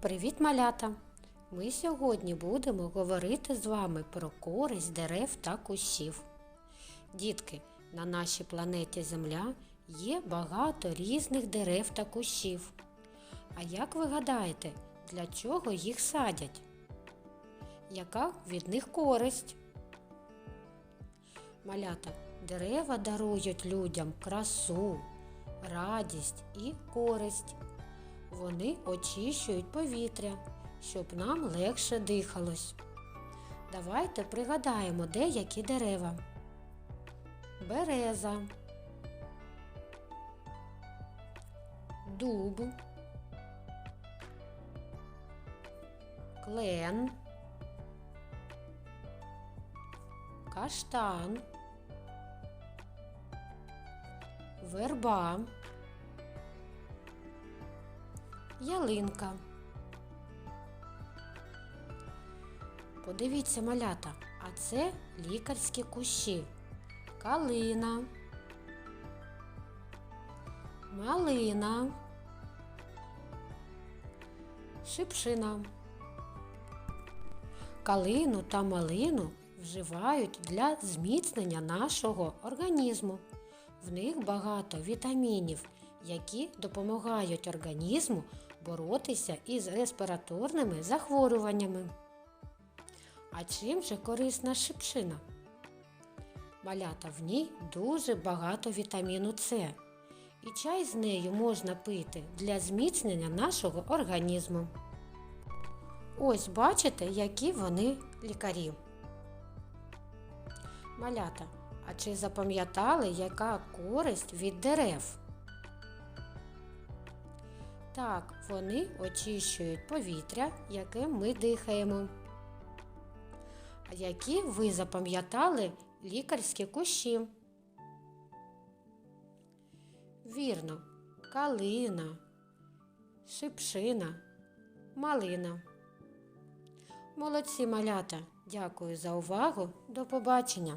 Привіт, малята! Ми сьогодні будемо говорити з вами про користь дерев та кущів. Дітки, на нашій планеті Земля є багато різних дерев та кущів. А як ви гадаєте, для чого їх садять? Яка від них користь? Малята, дерева дарують людям красу, радість і користь. Вони очищують повітря, щоб нам легше дихалось. Давайте пригадаємо деякі дерева. Береза, дуб, клен, каштан, верба. Ялинка. Подивіться, малята, а це лікарські кущі. Калина. Малина. Шипшина. Калину та малину вживають для зміцнення нашого організму. В них багато вітамінів, які допомагають організму боротися із респіраторними захворюваннями. А чим же корисна шипшина? Малята в ній дуже багато вітаміну С. І чай з нею можна пити для зміцнення нашого організму. Ось бачите, які вони лікарі. Малята, а чи запам'ятали, яка користь від дерев? Так, вони очищують повітря, яким ми дихаємо. А які ви запам'ятали лікарські кущі? Вірно, калина, шипшина, малина. Молодці малята! Дякую за увагу. До побачення!